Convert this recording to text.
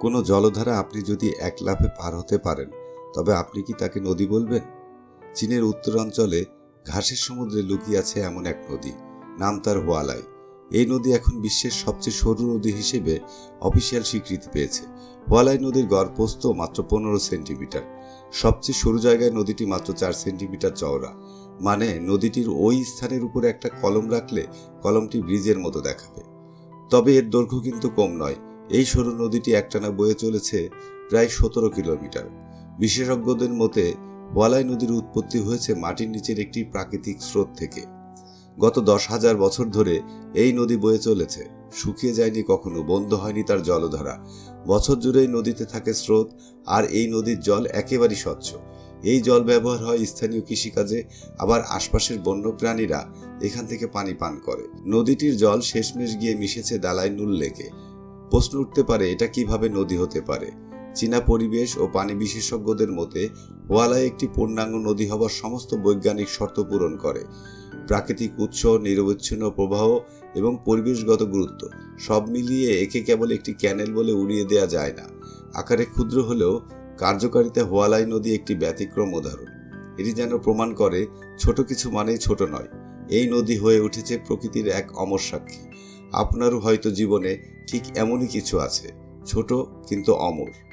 কোনো জলধারা আপনি যদি এক লাফে পার হতে পারেন, তবে আপনি কি তাকে নদী বলবেন? চীনের উত্তরাঞ্চলে ঘাসের সমুদ্রে লুকিয়ে আছে এমন এক নদী, নাম তার হোয়ালাই। এই নদী এখন বিশ্বের সবচেয়ে সরু নদী হিসেবে অফিসিয়াল স্বীকৃতি পেয়েছে। হোয়ালাই নদীর গড় প্রস্থ মাত্র পনেরো সেন্টিমিটার। সবচেয়ে সরু জায়গায় নদীটি মাত্র চার সেন্টিমিটার চওড়া। মানে নদীটির ওই স্থানের উপরে একটা কলম রাখলে কলমটি ব্রিজের মতো দেখাবে। তবে এর দৈর্ঘ্য কিন্তু কম নয়। এই সরু নদীটি একটানা বয়ে চলেছে প্রায় সতেরো কিলোমিটার। বিশেষজ্ঞদের মতে ওয়ালাই নদীর উৎপত্তি হয়েছে মাটির নিচের একটি প্রাকৃতিক স্রোত থেকে। গত দশ হাজার বছর ধরে এই নদী বয়ে চলেছে। শুকিয়ে যায়নি, কখনো বন্ধ হয়নি তার জলধারা। বছর জুড়েই নদীতে থাকে স্রোত, আর এই নদীর জল একেবারেই স্বচ্ছ। এই জল ব্যবহার হয় স্থানীয় কৃষিকাজে, আবার আশপাশের বন্যপ্রাণীরা এখান থেকে পানি পান করে। নদীটির জল শেষমেশ গিয়ে মিশেছে দালাই নুল লেকে। প্রশ্ন উঠতে পারে, এটা কীভাবে নদী হতে পারে? চীনা পরিবেশ ও পানি বিশেষজ্ঞদের মতে হোয়ালাই একটি পূর্ণাঙ্গ নদী হবার সমস্ত বৈজ্ঞানিক শর্ত পূরণ করে। প্রাকৃতিক উৎস, নিরবচ্ছিন্ন প্রবাহ এবং পরিবেশগত গুরুত্ব, সব মিলিয়ে একে কেবল একটি ক্যানেল বলে উড়িয়ে দেওয়া যায় না। আকারে ক্ষুদ্র হলেও কার্যকারিতা হোয়ালাই নদী একটি ব্যতিক্রম উদাহরণ। এটি যেন প্রমাণ করে, ছোট কিছু মানেই ছোট নয়, এই নদী হয়ে উঠেছে প্রকৃতির এক অমর সাক্ষী। আপনারও হয়তো জীবনে ঠিক এমনই কিছু আছে ছোট কিন্তু অমর।